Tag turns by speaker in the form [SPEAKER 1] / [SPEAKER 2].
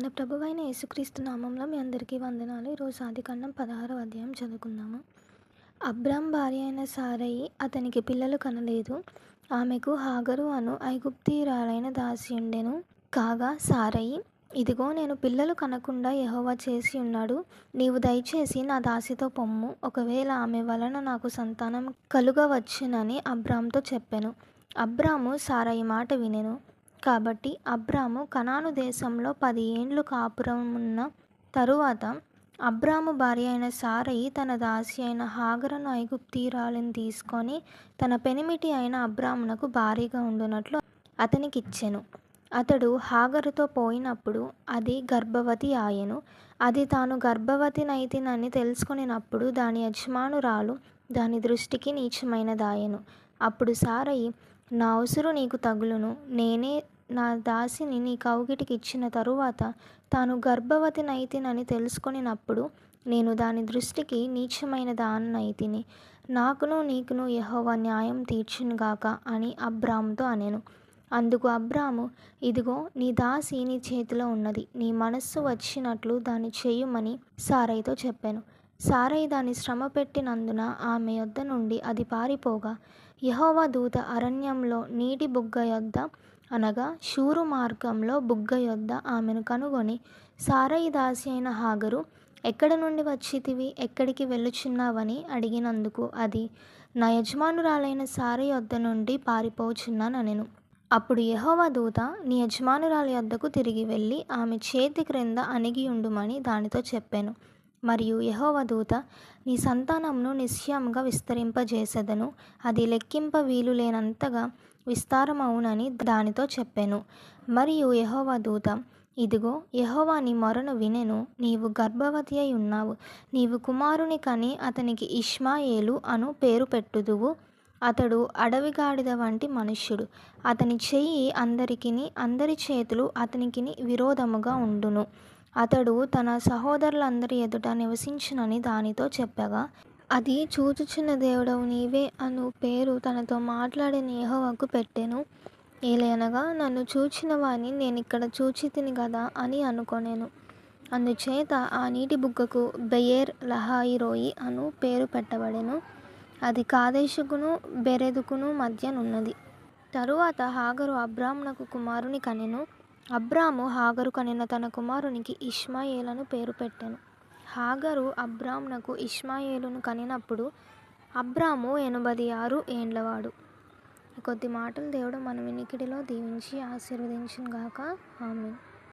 [SPEAKER 1] మన ప్రభువైన యేసుక్రీస్తు నామంలో మీ అందరికీ వందనాలు. ఈరోజు ఆదికాండం పదహారవ అధ్యాయం చదువుకుందాము. అబ్రామ్ భార్య అయిన సారయి అతనికి పిల్లలు కనలేదు. ఆమెకు హాగరు అను ఐగుప్తిరాలైన దాసి ఉండెను. కాగా సారయి ఇదిగో నేను పిల్లలు కనకుండా యహోవా చేసి ఉన్నాడు. నీవు దయచేసి నా దాసితో పొమ్ము. ఒకవేళ ఆమె వలన నాకు సంతానం కలుగవచ్చునని అబ్రాంతో చెప్పాను. అబ్రాము సారయి మాట వినెను. కాబట్టి అబ్రాము కనాను దేశంలో పది ఏండ్లు కాపురమున్న తరువాత అబ్రాము భార్య అయిన సారయి తన దాసి అయిన హాగరను ఐగుప్తీరాలను తీసుకొని తన పెనిమిటి అయిన అబ్రామునకు భారీగా ఉండునట్లు అతనికిచ్చెను. అతడు హాగరుతో పోయినప్పుడు అది గర్భవతి ఆయెను. అది తాను గర్భవతినైతినని తెలుసుకునినప్పుడు దాని యజమానురాలు దాని దృష్టికి నీచమైనదాయెను. అప్పుడు సారయి నా ఉసురు నీకు తగులును. నేనే నా దాసిని నీ కౌగిటికి ఇచ్చిన తరువాత తాను గర్భవతినైతినని తెలుసుకొనినప్పుడు నేను దాని దృష్టికి నీచమైన దాన్నైతిని నాకును నీకును యహోవ న్యాయం తీర్చునుగాక అని అబ్రాముతో అనెను. అందుకు అబ్రాము ఇదిగో నీ దాసి నీ చేతిలో ఉన్నది. నీ మనస్సు వచ్చినట్లు దాన్ని చేయుమని సారయ్యతో చెప్పాను. సారయ్య దాన్ని శ్రమ పెట్టినందున ఆమె యొద్ద నుండి అది పారిపోగా యెహోవా దూత అరణ్యంలో నీటి బుగ్గ యొద్ద అనగా షూరు మార్గంలో బుగ్గ యొద్ద ఆమెను కనుగొని సారయి దాసి అయిన హాగరు ఎక్కడ నుండి వచ్చితివి? ఎక్కడికి వెళ్ళుచున్నావని అడిగినందుకు అది నా యజమానురాలైన సారయి యొద్ద నుండి పారిపోచున్నానెను అప్పుడు యహోవ దూత నీ యజమానురాలి యొద్దకు తిరిగి వెళ్ళి ఆమె చేతి క్రింద అణిగి ఉండుమని దానితో చెప్పాను. మరియు యహోవ దూత నీ సంతానమును నిశ్చయముగా విస్తరింపజేసెదను. అది లెక్కింప వీలు లేనంతగా విస్తారమవునని దానితో చెప్పాను. మరియు యహోవ దూత ఇదిగో యహోవా నీ మొరను వినెను. నీవు గర్భవతి అయి ఉన్నావు. నీవు కుమారుని కని అతనికి ఇష్మాయేలు అను పేరు పెట్టుదువు. అతడు అడవిగాడిద వంటి మనుష్యుడు. అతని చెయ్యి అందరికిని అందరి చేతులు అతనికిని విరోధముగా ఉండును. అతడు తన సహోదరులందరి ఎదుట నివసించునని దానితో చెప్పగా అది చూచుచున్న దేవుడవు నీవే అను పేరు తనతో మాట్లాడిన యెహోవాకు పెట్టెను. ఏలయనగా నన్ను చూచిన వాని నేను ఇక్కడ చూచి తిని కదా అని అనుకొనేను. అందుచేత ఆ నీటి బుగ్గకు బెయేర్ లహాయి రోయి అను పేరు పెట్టబడెను. అది కాదేశకును బెరెదుకును మధ్యనున్నది తరువాత హాగరు అబ్రాహ్మణకు కుమారుని కనెను. అబ్రాము హాగరు కనిన తన కుమారునికి ఇష్మాయేలను పేరు పెట్టెను. హాగరు అబ్రామునకు ఇష్మాయేలును కనినప్పుడు అబ్రాము ఎనభై ఆరు ఏండ్లవాడు. కొద్ది మాటలు దేవుడు మన వినికిడిలో దీవించి ఆశీర్వదించును గాక ఆమె